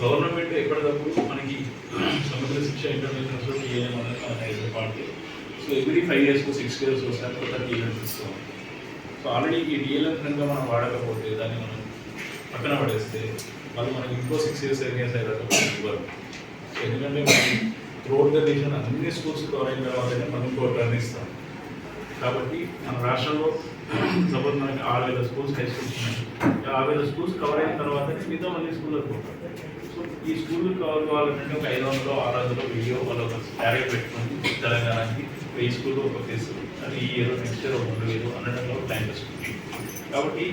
Government ఎప్పటికప్పుడు మనకి సముద్ర శిక్ష ఇంటర్నేషనల్ టీఎం అనేది మన పార్టీ సో ఎవ్రీ ఫైవ్ ఇయర్స్కు సిక్స్ ఇయర్స్ ఒకసారి కొత్త డిఎల్ఎఫ్ ఇస్తాం సో ఆల్రెడీ ఈ డిఎల్ఎఫ్ కనుక మనం వాడకపోతే దాన్ని మనం పక్కన పడేస్తే వాళ్ళు మనకి ఇంకో సిక్స్ ఇయర్స్ సెవెన్ ఇయర్స్ అయ్యేటప్పుడు ఇవ్వరు. ఎందుకంటే మనం త్రోట్ ద నేషన్ అన్ని స్కూల్స్ కవర్ అయిన తర్వాతనే మనం ఇంకో ఇస్తాం. కాబట్టి మన రాష్ట్రంలో సపోజ్ మనకి ఆరు వేల స్కూల్స్ హై స్కూల్స్ ఉన్నాయి. ఆరు వేల స్కూల్స్ కవర్ అయిన తర్వాత మిగతా మళ్ళీ స్కూల్కి పోతారు సో ఈ స్కూల్ కవర్ కావాలంటే ఒక ఐదు వందలు ఆరు వందలు వెయ్యి వాళ్ళు ఒక టార్గెట్ పెట్టుకొని తెలంగాణకి వెయ్యి స్కూల్ ఒక కేసు అది ఈ ఇయర్ నెక్స్ట్ ఇయర్ ఒక రెండు వేలు అన్నట్లు ప్లాన్ చేసుకుంటుంది కాబట్టి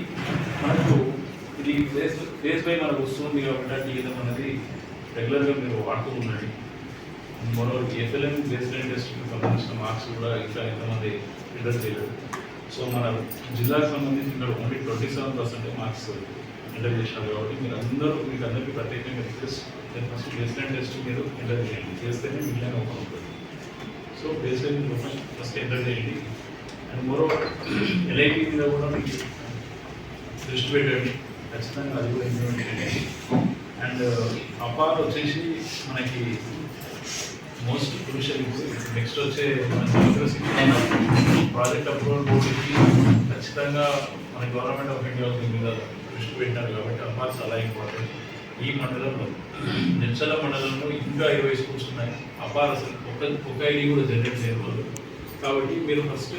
మనకు ఇది ఫేస్ ఫేస్ బై మనకు వస్తుంది కాబట్టి టీఎం అనేది రెగ్యులర్గా మీరు వాడుతూ ఉండండి. మరో ఎఫ్ఎల్ఎం బేస్డ్ ఇండస్ట్రీకి సంబంధించిన మార్క్స్ కూడా ఇంకా ఎంతమంది ఎంటర్ చేయలేదు. సో మన జిల్లాకు సంబంధించి ఇక్కడ only twenty seven percent marks enter చేసినారు కాబట్టి మీరు అందరూ మీకు అందరికీ ప్రత్యేకంగా రిక్వెస్ట్ ఫస్ట్ బేస్లైన్ టెస్ట్ మీరు ఎంటర్ చేయండి. చేస్తేనే మిగిలిన ఓపెన్ అవుతుంది సో బేస్లైన్ ఫస్ట్ ఎంటర్ చేయండి. అండ్ మరో ఎల్ఐటి మీద కూడా మీకు దృష్టి పెట్టండి. ఖచ్చితంగా అది కూడా ఇంప్లిమెంట్ చేయండి. అండ్ uh, అపార్ వచ్చేసి మనకి మోస్ట్ క్రూషియల్ నెక్స్ట్ వచ్చే ప్రాజెక్ట్ అప్రూవల్ బోర్డుకి ఖచ్చితంగా మన గవర్నమెంట్ ఆఫ్ ఇండియా మీద దృష్టి పెట్టారు కాబట్టి అపార్ చాలా ఇంపార్టెంట్ ఈ మండలంలో నిచ్చల మండలంలో ఇంకా ఇరవై స్కూల్స్ ఉన్నాయి. అపార్ అసలు ఒక ఒక ఐడి కూడా జనరేట్ చేయకూడదు కాబట్టి మీరు ఫస్ట్